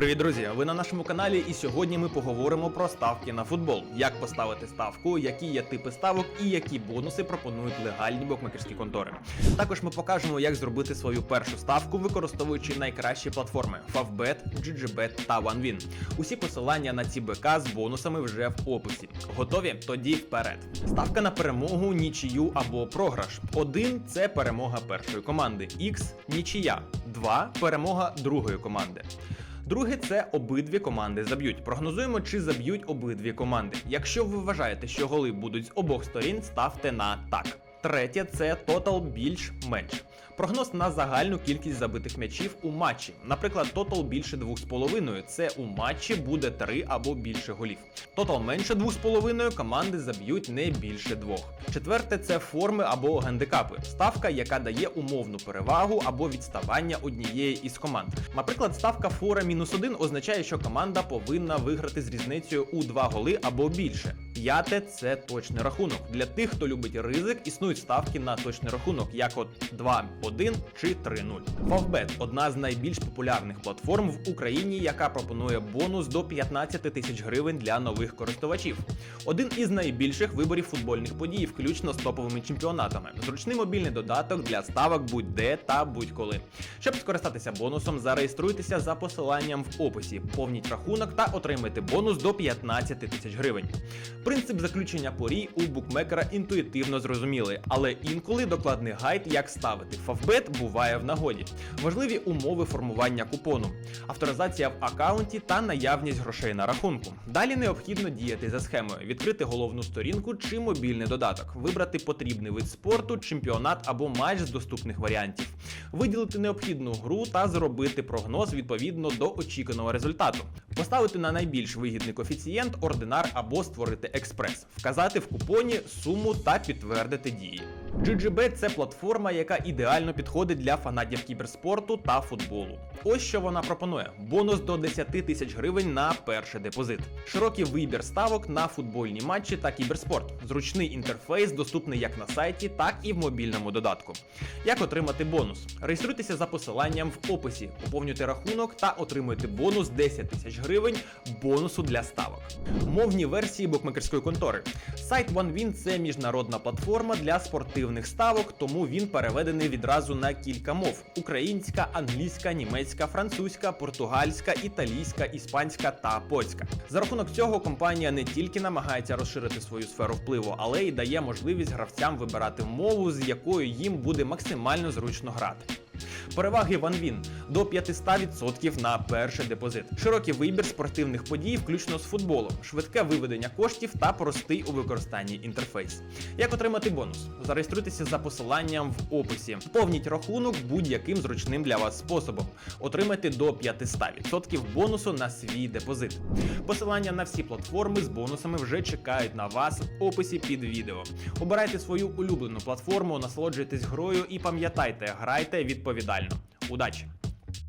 Привіт, друзі! Ви на нашому каналі, і сьогодні ми поговоримо про ставки на футбол, як поставити ставку, які є типи ставок і які бонуси пропонують легальні букмекерські контори. Також ми покажемо, як зробити свою першу ставку, використовуючи найкращі платформи Favbet, GGBet та OneWin. Усі посилання на ці БК з бонусами вже в описі. Готові? Тоді вперед. Ставка на перемогу, нічию або програш. 1 – це перемога першої команди, X – нічия, 2 – перемога другої команди. Друге, це обидві команди заб'ють. Прогнозуємо, чи заб'ють обидві команди. Якщо ви вважаєте, що голи будуть з обох сторін, ставте на так. Третє це тотал більш-менш. Прогноз на загальну кількість забитих м'ячів у матчі. Наприклад, тотал більше 2,5 це у матчі буде 3 або більше голів. Тотал менше 2,5 команди заб'ють не більше двох. Четверте це форми або гандикапи. Ставка, яка дає умовну перевагу або відставання однієї із команд. Наприклад, ставка фора мінус 1 означає, що команда повинна виграти з різницею у 2 голи або більше. П'яте це точний рахунок. Для тих, хто любить ризик, існують ставки на точний рахунок, як от 2-1 чи 3-0. Favbet – одна з найбільш популярних платформ в Україні, яка пропонує бонус до 15 тисяч гривень для нових користувачів. Один із найбільших виборів футбольних подій, включно з топовими чемпіонатами. Зручний мобільний додаток для ставок будь-де та будь-коли. Щоб скористатися бонусом, зареєструйтеся за посиланням в описі, повніть рахунок та отримайте бонус до 15 тисяч гривень. Принцип заключення порій у букмекера інтуїтивно зрозумілий, але інколи докладний гайд, як ставити фавбет, буває в нагоді. Важливі умови формування купону, авторизація в аккаунті та наявність грошей на рахунку. Далі необхідно діяти за схемою: відкрити головну сторінку чи мобільний додаток, вибрати потрібний вид спорту, чемпіонат або матч з доступних варіантів, виділити необхідну гру та зробити прогноз відповідно до очікуваного результату, поставити на найбільш вигідний коефіцієнт, ординар або створити експрес, вказати в купоні суму та підтвердити дії. GGBet – це платформа, яка ідеально підходить для фанатів кіберспорту та футболу. Ось що вона пропонує: бонус до 10 тисяч гривень на перший депозит, широкий вибір ставок на футбольні матчі та кіберспорт, зручний інтерфейс, доступний як на сайті, так і в мобільному додатку. Як отримати бонус? Реєструйтеся за посиланням в описі, поповнюйте рахунок та отримуйте бонус 10 тисяч гривень бонусу для ставок. Мовні версії букмекерської контори. Сайт OneWin – це міжнародна платформа для спортивних ставок, тому він переведений відразу на кілька мов: українська, англійська, німецька, французька, португальська, італійська, іспанська та польська. За рахунок цього компанія не тільки намагається розширити свою сферу впливу, але й дає можливість гравцям вибирати мову, з якою їм буде максимально зручно грати. Переваги OneWin – до 500% на перший депозит. Широкий вибір спортивних подій, включно з футболом, швидке виведення коштів та простий у використанні інтерфейс. Як отримати бонус? Зареєструйтеся за посиланням в описі. Повніть рахунок будь-яким зручним для вас способом. Отримайте до 500% бонусу на свій депозит. Посилання на всі платформи з бонусами вже чекають на вас в описі під відео. Обирайте свою улюблену платформу, насолоджуйтесь грою і пам'ятайте, грайте відповідально. Удачі!